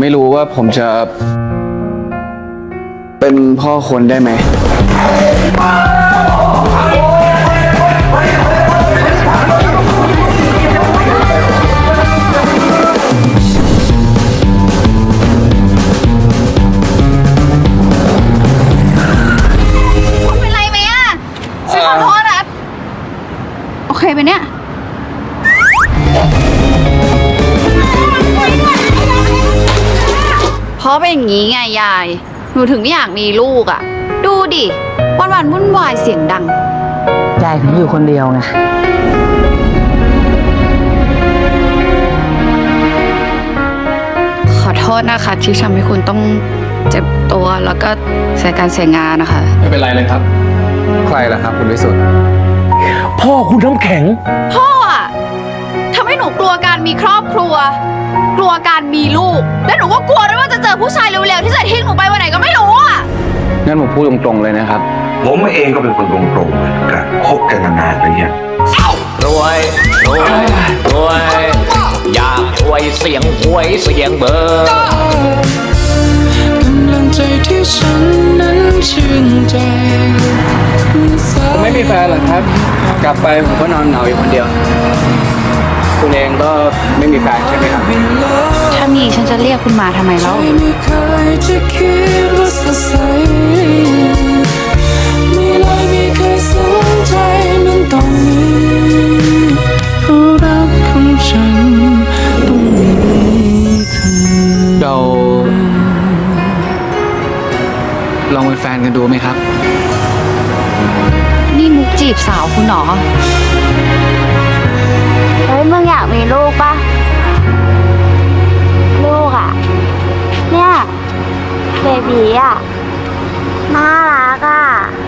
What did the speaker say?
ไม่รู้ว่าผมจะ เป็นพ่อคนได้ไหม คุณเป็นไรไหมอะฉันขอโทษนะ โอเคไหมเนี่ย เพราะเป็นอย่างนี้ไงยาย หนูถึงไม่อยากมีลูกอะ ดูดิ วันวันๆวุ่นวายเสียงดัง ยายถึงอยู่คนเดียวไง ขอโทษนะคะ ที่ทำให้คุณต้องเจ็บตัวแล้วก็เสียการเสียงานนะคะ ไม่เป็นไรเลยครับ ใครล่ะครับ คุณวิสุทธ์พ่อคุณน้ำแข็ง พ่ออะทำให้ห นูกลัวการมีครอบครัว กลัวการมีลูก และหนูก็กลัวด้วยว่าจะเจอผู้ชายเร็วๆที่จะทิ้งหนูไปวันไหนก็ไม่รู้อะงั้นผมพูดตรงๆเลยนะครับ ผมเองก็เป็นคนตรงๆเหมือนกันคบกันมานานไปยังรวยรวยรวยอยากรวยเสียงหวยเสียงเบอร์กำลังใจที่ฉันนั้นชื่นใจผมไม่มีแฟนหรอกครับ กลับไปผมก็นอนเหงาอยู่คนเดียว คุณเองก็ไม่มีแฟนใช่ไหมครับ ถ้ามีฉันจะเรียกคุณมาทำไมแล้ว ไม่เคยจะคิดว่าสดใสไม่เลยไม่เคยสนใจมันต้องมีเพราะรักของฉันต้องมีเธอ เรา ลองเป็นแฟนกันดูไหมครับ นี่มุกจีบสาวคุณเหรอ น่ารักอะ